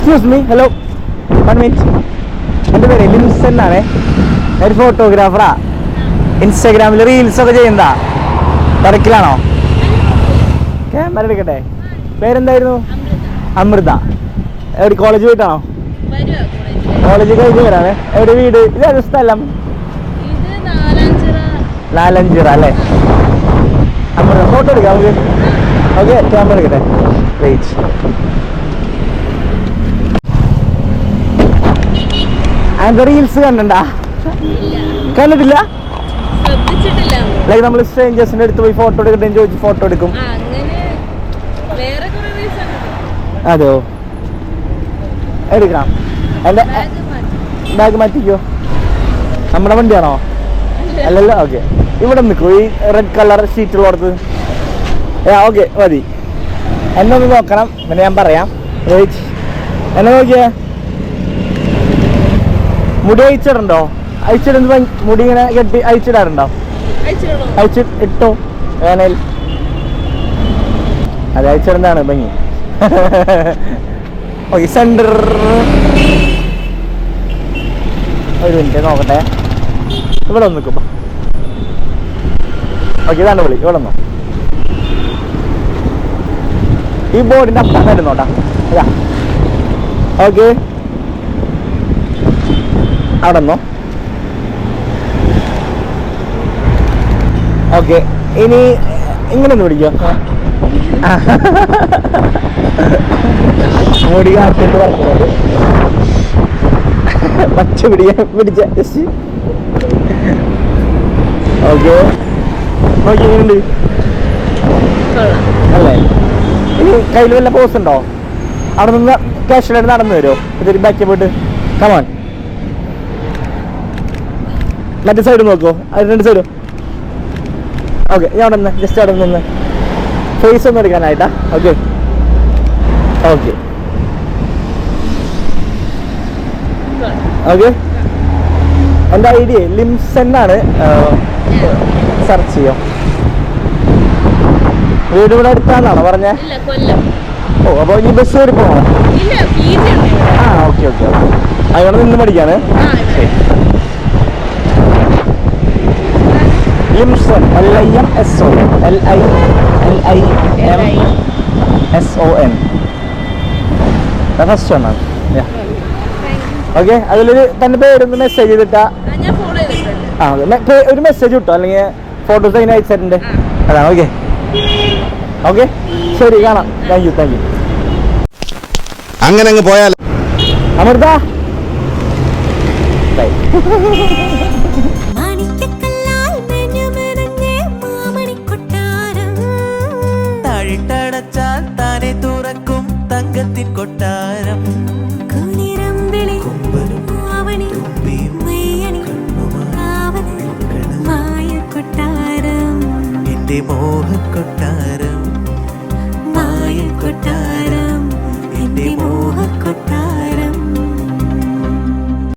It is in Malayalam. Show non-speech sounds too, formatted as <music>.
Excuse me hello one minute എന്റെ പേര് ലിംസൺ എന്നാണേ. ഒരു ഫോട്ടോഗ്രാഫറാ ഇൻസ്റ്റാഗ്രാമിൽ റീൽസ് ഒക്കെ ചെയ്യുന്നതാ. തിരക്കിലാണോ? ക്യാമറ എടുക്കട്ടെ. പേരെന്തായിരുന്നു? അമൃത. എവിടെ കോളേജ് പോയിട്ടാണോ? കോളേജ് കഴിഞ്ഞ് വരാനേ എവിടെ വീട്? ഇതേത് സ്ഥലം? നാലഞ്ചിറ അല്ലേ? അമൃത ഫോട്ടോ എടുക്കാം നമുക്ക്. ഓക്കെ ക്യാമറ എടുക്കട്ടെ. വെയിറ്റ് അതിന്റെ റീൽസ് കണ്ടണ്ടാ കണ്ടിട്ടില്ല? ലൈക്ക് നമ്മൾ സ്ട്രേഞ്ചേഴ്സിന്റെ അടുത്ത് പോയി ഫോട്ടോ എടുക്കട്ടെ ചോദിച്ചു ഫോട്ടോ എടുക്കും. അതെയോ എടുക്കണം. എന്റെ ബാഗ് മാറ്റി ബാഗ് മാറ്റിക്കോ. നമ്മുടെ വണ്ടിയാണോ? അല്ലല്ലോ ഓക്കെ ഇവിടെ നിൽക്കൂ. ഈ റെഡ് കളർ ഷീറ്റ് ഉള്ളടത്ത്. ഓക്കെ മതി. എന്നെ ഒന്ന് നോക്കണം. പിന്നെ ഞാൻ പറയാം. എന്നെ നോക്കിയേ? മുടി അയച്ചിടണ്ടോ അയച്ചിടുന്ന മുടി ഇങ്ങനെ കെട്ടി അയച്ചിടാറുണ്ടോ അയച്ച് ഇട്ടോ? വേനൽ അത് അയച്ചിടുന്നതാണ് ഭംഗി. <laughs> പൈസ സെന്റർ ഒരു മിനിറ്റ് നോക്കട്ടെ. ഇവിടെ ഒന്ന് നിൽക്കുമ്പോ. ഓക്കെ ഇതാണ് വിളി. ഇവിടെ ഒന്നോ ഈ ബോർഡിന്റെ അപ്പുറം വരുന്നോട്ടാ ഓക്കെ. അവിടെ നിന്നോ ഓക്കെ ഇനി ഇങ്ങനെ ഒന്ന് പിടിക്കോ. മുടി കാട്ടിട്ട് പറഞ്ഞത് പച്ച പിടിക്കാൻ പിടിച്ച. ഓക്കെ. നോക്കി അല്ലേ? ഇനി കയ്യിൽ വല്ല പോസ് ഉണ്ടോ? അവിടെ നിന്ന് കാഷ്വലായിട്ട് നടന്നു വരുമോ? ഇതൊരു ബാക്കി പോയിട്ട് കമാൺ മറ്റേ സൈഡ് നോക്കോ രണ്ട് സൈഡും ഓക്കെ ഞാൻ അവിടെ നിന്ന് ജസ്റ്റ് അവിടെ നിന്ന് ഫേസ് ഒന്ന് എടുക്കാനായിട്ടാ. ഓക്കെ ഓക്കെ ഓക്കെ എന്റെ ഐഡിയ ലിംസ് എന്നാണ് സെർച്ച് ചെയ്യാം? വീട് ഇവിടെ അടുത്താന്നാണോ പറഞ്ഞേ? ഓ അപ്പോൾ ഇനി ബസ് കയറി പോകണം ആ ഓക്കെ ഓക്കെ അതുകൊണ്ട് നിന്ന് പഠിക്കാണ്. ആ ഇവിടെ Limson L I M S O L I L I M. S O N first you. Okay അതിലൊരു തന്റെ പേരൊന്ന് മെസ്സേജ് ചെയ്തിട്ടാ. ആ, ഞാൻ ഫോളോ ചെയ്തിട്ടുണ്ട്. ആ okay. മെ- പേ- ഒരു മെസ്സേജ് കിട്ടോ അല്ലെങ്കിൽ ഫോട്ടോസ് അതിന് അയച്ചിട്ടുണ്ട്. അതാണ് ഓക്കെ ഓക്കെ ശരി കാണാം. താങ്ക് യു താങ്ക് യു അങ്ങനെ അങ്ങ് പോയാൽ അമൃത? ബൈ <laughs> മോഹക്കൊട്ടാരം കൊട്ടാരം. എന്റെ മോഹക്കൊട്ടാരം.